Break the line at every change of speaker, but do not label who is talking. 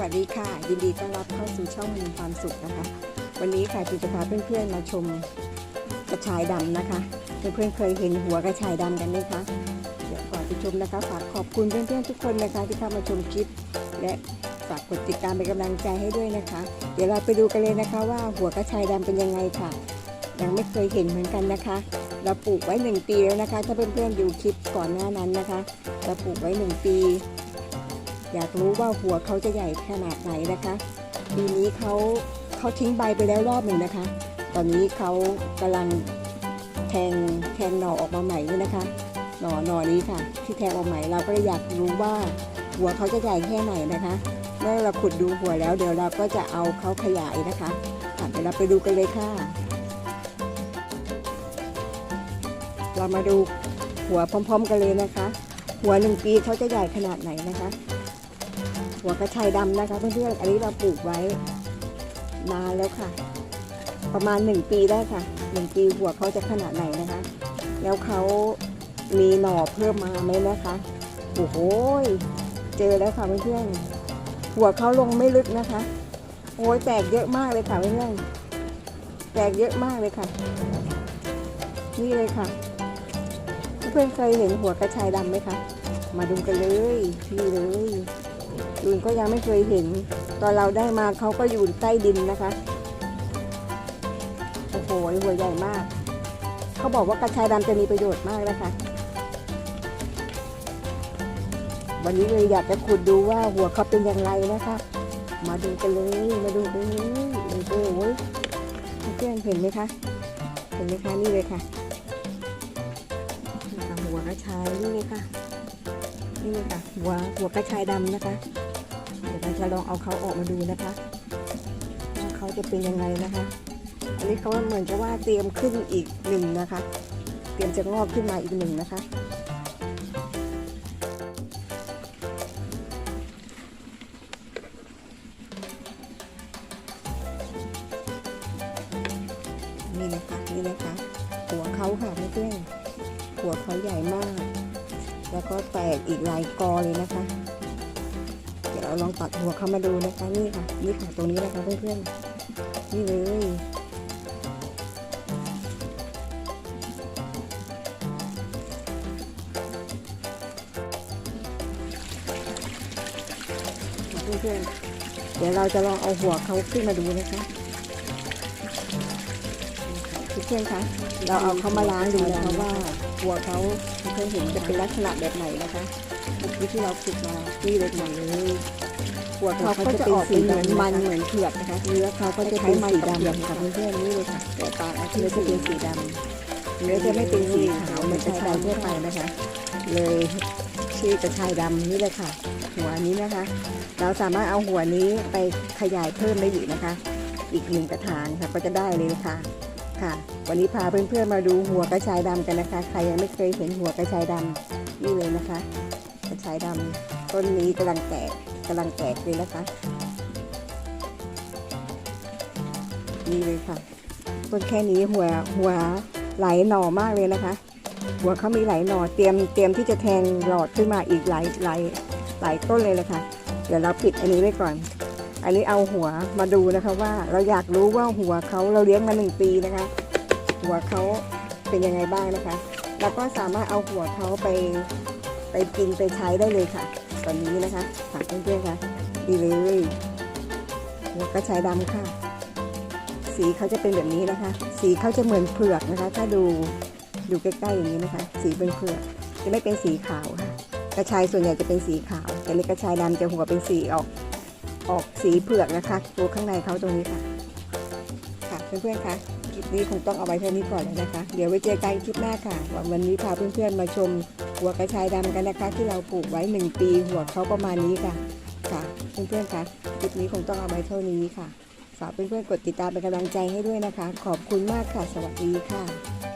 วัสดีค่ะ ยินดีต้อนรับเข้าสู่ช่องมีความสุขนะคะ วันนี้ค่ะจูจะพาเพื่อนๆมาชมกระชายดำนะคะเพื่อนๆเคยเห็นหัวกระชายดำกันไหมคะเดี๋ยวก่อนไปชมนะคะฝากขอบคุณเพื่อนๆทุกคนนะคะ ที่เข้ามาชมคลิป และฝากกดติดตามเป็นกำลังใจให้ด้วยนะคะ เดี๋ยวเราไปดูกันเลยนะคะ ว่าหัวกระชายดำเป็นยังไงค่ะ ยังไม่เคยเห็นเหมือนกันนะคะ เราปลูกไว้หนึ่งปีแล้วนะคะ ถ้าเพื่อนๆดูคลิปก่อนหน้านั้นนะคะ เราปลูกไว้หนึ่งปี อยากรู้ว่าหัวเขาจะใหญ่ขนาดไหนนะคะปีนี้เขาเขาทิ้งใบไปแล้วรอบหนึ่งนะคะ ตอนนี้เขากำลังแทงแทงหน่อออกมาใหม่นี่นะคะ หน่อหน่อนี้ค่ะ ที่แทงออกใหม่เราก็เลยอยากรู้ว่าหัวเขาจะใหญ่แค่ไหนนะคะ เมื่อเราขุดดูหัวแล้วเดี๋ยวเราก็จะเอาเขาขยายนะคะค่ะเดี๋ยวเราไปดูกันเลยค่ะ เรามาดูหัวพร้อม ๆ กันเลยนะคะ หัวหนึ่งปีเขาจะใหญ่ขนาดไหนนะคะ หัวกระชายดำนะคะเพื่อนๆอันนี้เราปลูกไว้นานแล้วค่ะ ประมาณหนึ่งปีได้ค่ะหนึ่งปีหัวเขาจะขนาดไหนนะคะ แล้วเขามีหน่อเพิ่มมาไหมนะคะโอ้โหเจอแล้วค่ะเพื่อนๆหัวเขาลงไม่ลึกนะคะโอ้ยแตกเยอะมากเลยค่ะเพื่อนๆแตกเยอะมากเลยค่ะ นี่เลยค่ะ เพื่อนๆเคยเห็นหัวกระชายดำไหมคะมาดูกันเลยนี่เลย ลุนก็ยังไม่เคยเห็น ตอนเราได้มาเขาก็อยู่ใต้ดินนะคะ โอ้โหหัวใหญ่มาก เขาบอกว่ากระชายดำจะมีประโยชน์มากนะคะ วันนี้เลยอยากจะขุดดูว่าหัวเขาเป็นอย่างไรนะคะ มาดูกันเลย มาดูกันเลยโอ้โหเพื่อนเห็นไหมคะ เห็นไหมคะนี่เลยค่ะนี่ค่ะหัวกระชายนี่เลยค่ะนี่เลยค่ะหัวหัวกระชายดำนะคะ เราจะลองเอาเขาออกมาดูนะคะว่าเขาจะเป็นยังไงนะคะ อันนี้เขาเหมือนกับว่าเตรียมขึ้นอีกหนึ่งนะคะ เตรียมจะงอกขึ้นมาอีกหนึ่งนะคะนี่นะคะนี่นะคะ หัวเขาค่ะเพื่อนหัวเขาใหญ่มาก แล้วก็แตกอีกหลายกอเลยนะคะ ลองตัดหัวเขามาดูนะคะนี่ค่ะนี่ค่ะตรงนี้นะคะเพื่อนๆนี่เลยเพื่อนๆเดี๋ยวเราจะลองเอาหัวเขาขึ้นมาดูนะคะเพื่อนๆคะเราเอาเขามาล้างดูนะคะว่า หัวเขาเพื่อนๆเห็นจะเป็นลักษณะแบบไหนนะคะวิที่เราฝึกมาที่เล็กหน่อยเลยหัวเขาก็จะออกเป็นเหมือนมันเหมือนเผือกนะคะเนื้อเขาก็จะเป็นสีดำค่ะเพื่อนๆนี่เลยค่ะแต่ปากเนื้อจะเป็นสีดำเนื้อจะไม่เป็นสีขาวเหมือนกระชายทั่วไปนะคะ เลยชื่อกระชายดำนี่เลยค่ะ หัวนี้นะคะ เราสามารถเอาหัวนี้ไปขยายเพิ่มได้อีกนะคะ อีกหนึ่งกระถางค่ะก็จะได้เลยค่ะ ค่ะ วันนี้พาเพื่อนๆมาดูหัวกระชายดำกันนะคะ ใครยังไม่เคยเห็นหัวกระชายดำนี่เลยนะคะ กระชายดำต้นนี้กำลังแตกกำลังแตกเลยนะคะนี่เลยค่ะต้นแค่นี้หัวหัวไหลหน่อมากเลยนะคะ หัวเขามีไหลหน่อเตรียมเตรียมที่จะแทงหลอดขึ้นมาอีกหลายหลายหลายต้นเลยเลยค่ะ เดี๋ยวเราปิดอันนี้ไว้ก่อน อันนี้เอาหัวมาดูนะคะว่าเราอยากรู้ว่าหัวเขาเราเลี้ยงมาหนึ่งปีนะคะ หัวเขาเป็นยังไงบ้างนะคะแล้วก็สามารถเอาหัวเขาไปไปกินไปใช้ได้เลยค่ะ ตอนนี้นะคะฝากเพื่อนๆค่ะดีเลยหัวกระชายดำค่ะ สีเขาจะเป็นแบบนี้นะคะ สีเขาจะเหมือนเผือกนะคะ ถ้าดูดูใกล้ๆอย่างนี้นะคะ สีเป็นเผือกจะไม่เป็นสีขาวค่ะ กระชายส่วนใหญ่จะเป็นสีขาว แต่ในกระชายดำจะหัวเป็นสีออก ออกสีเผือกนะคะ ตัวข้างในเขาตรงนี้ค่ะ ค่ะเพื่อนๆคะคลิปนี้คงต้องเอาไว้เท่านี้ก่อนเลยนะคะ เดี๋ยวไว้เจอกันคลิปหน้าค่ะวันนี้พาเพื่อนๆมาชมหัวกระชายดำกันนะคะ ที่เราปลูกไว้หนึ่งปีหัวเขาประมาณนี้ค่ะ ค่ะเพื่อนๆคะคลิปนี้คงต้องเอาไว้เท่านี้ค่ะฝากเพื่อนๆกดติดตามเป็นกำลังใจให้ด้วยนะคะ ขอบคุณมากค่ะ สวัสดีค่ะ